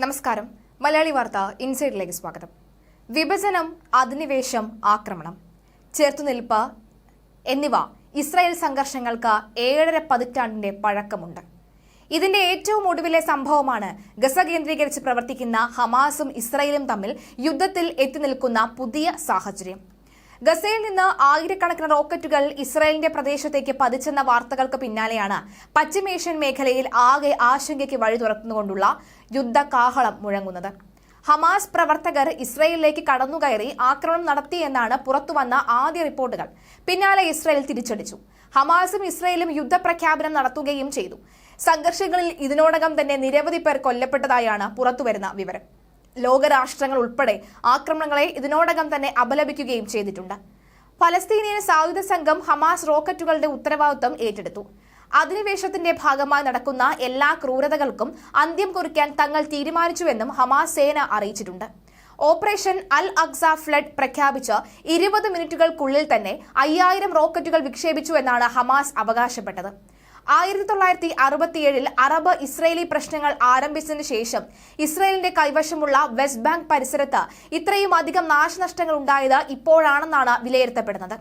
നമസ്കാരം. മലയാളി വാർത്ത ഇൻസൈഡിലേക്ക് സ്വാഗതം. വിഭജനം അധിനിവേശം ആക്രമണം ചേർത്തുനിൽപ്പ് എന്നിവ ഇസ്രായേൽ സംഘർഷങ്ങൾക്ക് ഏഴര പതിറ്റാണ്ടിന്റെ പഴക്കമുണ്ട്. ഇതിന്റെ ഏറ്റവും ഒടുവിലെ സംഭവമാണ് ഗസ കേന്ദ്രീകരിച്ച് പ്രവർത്തിക്കുന്ന ഹമാസും ഇസ്രായേലും തമ്മിൽ യുദ്ധത്തിൽ എത്തി നിൽക്കുന്ന പുതിയ സാഹചര്യം. ഗസയിൽ നിന്ന് ആയിരക്കണക്കിന് റോക്കറ്റുകൾ ഇസ്രായേലിന്റെ പ്രദേശത്തേക്ക് പതിച്ചെന്ന വാർത്തകൾക്ക് പിന്നാലെയാണ് പശ്ചിമേഷ്യൻ മേഖലയിൽ ആകെ ആശങ്കയ്ക്ക് വഴി തുറന്നുകൊണ്ടുള്ള യുദ്ധകാഹളം മുഴങ്ങുന്നത്. ഹമാസ് പ്രവർത്തകർ ഇസ്രയേലിലേക്ക് കടന്നുകയറി ആക്രമണം നടത്തിയെന്നാണ് പുറത്തുവന്ന ആദ്യ റിപ്പോർട്ടുകൾ. പിന്നാലെ ഇസ്രായേൽ തിരിച്ചടിച്ചു. ഹമാസും ഇസ്രായേലും യുദ്ധപ്രഖ്യാപനം നടത്തുകയും ചെയ്തു. സംഘർഷങ്ങളിൽ ഇതിനോടകം തന്നെ നിരവധി പേർ കൊല്ലപ്പെട്ടതായാണ് പുറത്തുവരുന്ന വിവരം. ലോകരാഷ്ട്രങ്ങൾ ഉൾപ്പെടെ ആക്രമണങ്ങളെ ഇതിനോടകം തന്നെ അപലപിക്കുകയും ചെയ്തിട്ടുണ്ട്. ഫലസ്തീനിയൻ സായുധ സംഘം ഹമാസ് റോക്കറ്റുകളുടെ ഉത്തരവാദിത്വം ഏറ്റെടുത്തു. അധിനിവേശത്തിന്റെ ഭാഗമായി നടക്കുന്ന എല്ലാ ക്രൂരതകൾക്കും അന്ത്യം കുറിക്കാൻ തങ്ങൾ തീരുമാനിച്ചുവെന്നും ഹമാസ് സേന അറിയിച്ചിട്ടുണ്ട്. ഓപ്പറേഷൻ അൽ അക്സ ഫ്ലഡ് പ്രഖ്യാപിച്ച് ഇരുപത് മിനിറ്റുകൾക്കുള്ളിൽ തന്നെ അയ്യായിരം റോക്കറ്റുകൾ വിക്ഷേപിച്ചു എന്നാണ് ഹമാസ് അവകാശപ്പെട്ടത്. ആയിരത്തി തൊള്ളായിരത്തി അറുപത്തിയേഴിൽ അറബ് ഇസ്രയേലി പ്രശ്നങ്ങൾ ആരംഭിച്ചതിന് ശേഷം ഇസ്രയേലിന്റെ കൈവശമുള്ള വെസ്റ്റ് ബാങ്ക് പരിസരത്ത് ഇത്രയും അധികം നാശനഷ്ടങ്ങൾ ഉണ്ടായത് ഇപ്പോഴാണെന്നാണ് വിലയിരുത്തപ്പെടുന്നത്.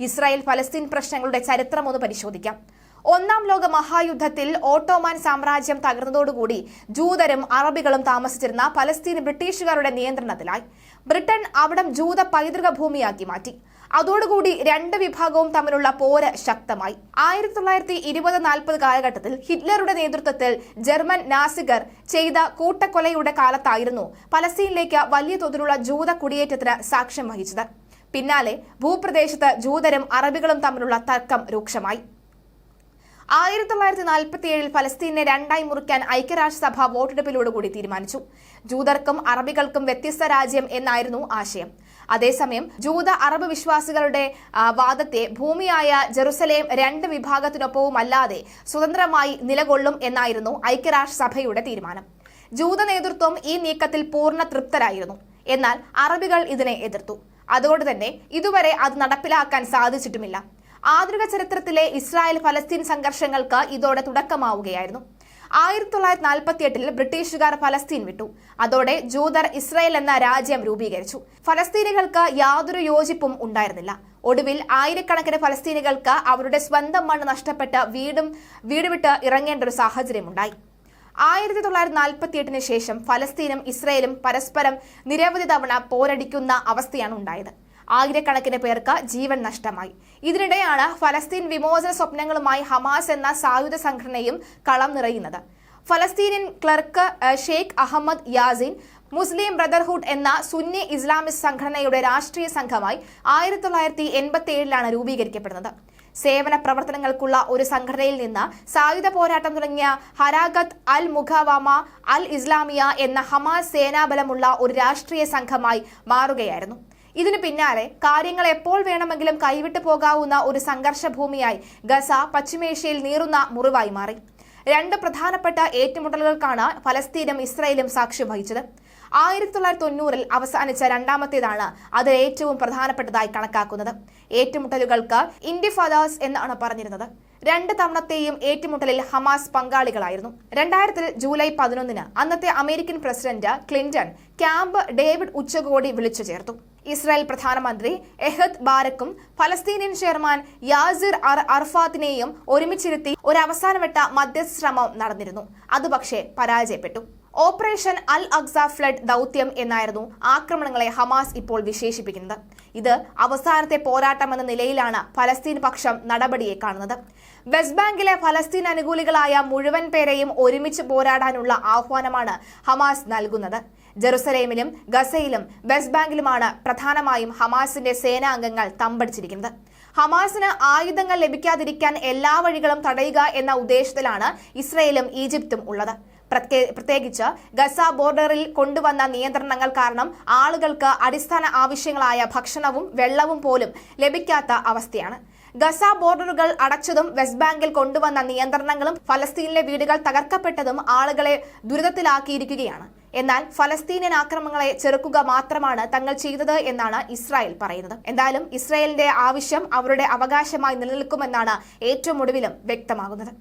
ഇസ്രായേൽ ഫലസ്തീൻ പ്രശ്നങ്ങളുടെ ചരിത്രം ഒന്ന് പരിശോധിക്കാം. ഒന്നാം ലോക മഹായുദ്ധത്തിൽ ഓട്ടോമാൻ സാമ്രാജ്യം തകർന്നതോടുകൂടി ജൂതരും അറബികളും താമസിച്ചിരുന്ന പലസ്തീൻ ബ്രിട്ടീഷുകാരുടെ നിയന്ത്രണത്തിലായി. ബ്രിട്ടൻ അവിടം ജൂത പൈതൃക ഭൂമിയാക്കി മാറ്റി. അതോടുകൂടി രണ്ട് വിഭാഗവും തമ്മിലുള്ള പോര് ശക്തമായി. ആയിരത്തി തൊള്ളായിരത്തി ഇരുപത് നാൽപ്പത് കാലഘട്ടത്തിൽ ഹിറ്റ്ലറുടെ നേതൃത്വത്തിൽ ജർമ്മൻ നാസികർ ചെയ്ത കൂട്ടക്കൊലയുടെ കാലത്തായിരുന്നു പലസ്തീനിലേക്ക് വലിയ തോതിലുള്ള ജൂത കുടിയേറ്റത്തിന് സാക്ഷ്യം വഹിച്ചത്. പിന്നാലെ ഭൂപ്രദേശത്ത് ജൂതരും അറബികളും തമ്മിലുള്ള തർക്കം രൂക്ഷമായി. ആയിരത്തി തൊള്ളായിരത്തി നാൽപ്പത്തി ഏഴിൽ ഫലസ്തീനെ രണ്ടായി മുറിക്കാൻ ഐക്യരാഷ്ട്രസഭ വോട്ടെടുപ്പിലൂടെ കൂടി തീരുമാനിച്ചു. ജൂതർക്കും അറബികൾക്കും വ്യത്യസ്ത രാജ്യം എന്നായിരുന്നു ആശയം. അതേസമയം ജൂത അറബ് വിശ്വാസികളുടെ വാദത്തെ ഭൂമിയായ ജെറുസലേം രണ്ട് വിഭാഗത്തിനൊപ്പവുമല്ലാതെ സ്വതന്ത്രമായി നിലകൊള്ളും എന്നായിരുന്നു ഐക്യരാഷ്ട്രസഭയുടെ തീരുമാനം. ജൂത നേതൃത്വം ഈ നീക്കത്തിൽ പൂർണ തൃപ്തരായിരുന്നു. എന്നാൽ അറബികൾ ഇതിനെ എതിർത്തു. അതുകൊണ്ട് തന്നെ ഇതുവരെ അത് നടപ്പിലാക്കാൻ സാധിച്ചിട്ടുമില്ല. ആധുനിക ചരിത്രത്തിലെ ഇസ്രായേൽ ഫലസ്തീൻ സംഘർഷങ്ങൾക്ക് ഇതോടെ തുടക്കമാവുകയായിരുന്നു. ആയിരത്തി തൊള്ളായിരത്തി നാൽപ്പത്തി എട്ടിൽ ബ്രിട്ടീഷുകാർ ഫലസ്തീൻ വിട്ടു. അതോടെ ജൂതർ ഇസ്രായേൽ എന്ന രാജ്യം രൂപീകരിച്ചു. ഫലസ്തീനികൾക്ക് യാതൊരു യോജിപ്പും ഉണ്ടായിരുന്നില്ല. ഒടുവിൽ ആയിരക്കണക്കിന് ഫലസ്തീനികൾക്ക് അവരുടെ സ്വന്തം മണ്ണ് നഷ്ടപ്പെട്ട് വീടും വീട് വിട്ട് ഇറങ്ങേണ്ട ഒരു സാഹചര്യമുണ്ടായി. ആയിരത്തി തൊള്ളായിരത്തി നാൽപ്പത്തി എട്ടിന് ശേഷം ഫലസ്തീനും ഇസ്രയേലും പരസ്പരം നിരവധി തവണ പോരടിക്കുന്ന അവസ്ഥയാണ് ഉണ്ടായത്. ആയിരക്കണക്കിന് പേർക്ക് ജീവൻ നഷ്ടമായി. ഇതിനിടെയാണ് ഫലസ്തീൻ വിമോചന സ്വപ്നങ്ങളുമായി ഹമാസ് എന്ന സായുധ സംഘടനയും കളം നിറയുന്നത്. Palestinian cleric Sheikh Ahmed Yassin Muslim Brotherhood എന്ന സുന്നി ഇസ്ലാമിസ്റ്റ് സംഘടനയുടെ രാഷ്ട്രീയ സംഘമായി ആയിരത്തി തൊള്ളായിരത്തി എൺപത്തി ഏഴിലാണ് രൂപീകരിക്കപ്പെടുന്നത്. സേവന പ്രവർത്തനങ്ങൾക്കുള്ള ഒരു സംഘടനയിൽ നിന്ന് സായുധ പോരാട്ടം തുടങ്ങിയ ഹരാഗത്ത് അൽ മുഖവാമ അൽ ഇസ്ലാമിയ എന്ന ഹമാസ് സേനാബലമുള്ള ഒരു രാഷ്ട്രീയ സംഘമായി മാറുകയായിരുന്നു. ഇതിനു പിന്നാലെ കാര്യങ്ങൾ എപ്പോൾ വേണമെങ്കിലും കൈവിട്ടു പോകാവുന്ന ഒരു സംഘർഷ ഭൂമിയായി ഗസ പശ്ചിമേഷ്യയിൽ നീറുന്ന മുറിവായി മാറി. രണ്ട് പ്രധാനപ്പെട്ട ഏറ്റുമുട്ടലുകൾക്കാണ് ഫലസ്തീനും ഇസ്രയേലും സാക്ഷ്യം വഹിച്ചത്. ആയിരത്തി തൊള്ളായിരത്തി തൊണ്ണൂറിൽ അവസാനിച്ച രണ്ടാമത്തേതാണ് അത് ഏറ്റവും പ്രധാനപ്പെട്ടതായി കണക്കാക്കുന്നത്. ഏറ്റുമുട്ടലുകൾക്ക് ഇൻഡിഫാദാസ് എന്നാണ് പറഞ്ഞിരുന്നത്. രണ്ട് തവണത്തെയും ഏറ്റുമുട്ടലിൽ ഹമാസ് പങ്കാളികളായിരുന്നു. രണ്ടായിരത്തിൽ ജൂലൈ പതിനൊന്നിന് അന്നത്തെ American president Clinton Camp David ഉച്ചകോടി വിളിച്ചു ചേർത്തു. ഇസ്രായേൽ പ്രധാനമന്ത്രി എഹദ് ബാരക്കും ഫലസ്തീനിയൻ ചെയർമാൻ യാസിർ അർ അർഫാത്തിനെയും ഒരുമിച്ചിരുത്തി ഒരു അവസാനവട്ട മധ്യസ്ഥ ശ്രമം നടന്നിരുന്നു. അത് പക്ഷേ പരാജയപ്പെട്ടു. ഓപ്പറേഷൻ അൽ അക്സ ഫ്ലഡ് ദൗത്യം എന്നായിരുന്നു ആക്രമണങ്ങളെ ഹമാസ് ഇപ്പോൾ വിശേഷിപ്പിക്കുന്നത്. ഇത് അവസാനത്തെ പോരാട്ടമെന്ന നിലയിലാണ് ഫലസ്തീൻ പക്ഷം നടപടിയെ കാണുന്നത്. വെസ്റ്റ് ബാങ്കിലെ ഫലസ്തീൻ അനുകൂലികളായ മുഴുവൻ പേരെയും ഒരുമിച്ച് പോരാടാനുള്ള ആഹ്വാനമാണ് ഹമാസ് നൽകുന്നത്. ജെറുസലേമിലും ഗസയിലും വെസ്റ്റ് ബാങ്കിലുമാണ് പ്രധാനമായും ഹമാസിന്റെ സേനാംഗങ്ങൾ തമ്പടിച്ചിരിക്കുന്നത്. ഹമാസിന് ആയുധങ്ങൾ ലഭിക്കാതിരിക്കാൻ എല്ലാ വഴികളും തടയുക എന്ന ഉദ്ദേശത്തിലാണ് ഇസ്രയേലും ഈജിപ്തും ഉള്ളത്. പ്രത്യേ- പ്രത്യേകിച്ച് ഗസ ബോർഡറിൽ കൊണ്ടുവന്ന നിയന്ത്രണങ്ങൾ കാരണം ആളുകൾക്ക് അടിസ്ഥാന ആവശ്യങ്ങളായ ഭക്ഷണവും വെള്ളവും പോലും ലഭിക്കാത്ത അവസ്ഥയാണ്. ഗസ ബോർഡറുകൾ അടച്ചതും വെസ്റ്റ് ബാങ്കിൽ കൊണ്ടുവന്ന നിയന്ത്രണങ്ങളും ഫലസ്തീനിലെ വീടുകൾ തകർക്കപ്പെട്ടതും ആളുകളെ ദുരിതത്തിലാക്കിയിരിക്കുകയാണ്. എന്നാൽ ഫലസ്തീനിയൻ ആക്രമണങ്ങളെ ചെറുക്കുക മാത്രമാണ് തങ്ങൾ ചെയ്തത് എന്നാണ് ഇസ്രായേൽ പറയുന്നത്. എന്തായാലും ഇസ്രായേലിന്റെ ആവശ്യം അവരുടെ അവകാശമായി നിലനിൽക്കുമെന്നാണ് ഏറ്റവും ഒടുവിലും വ്യക്തമാകുന്നത്.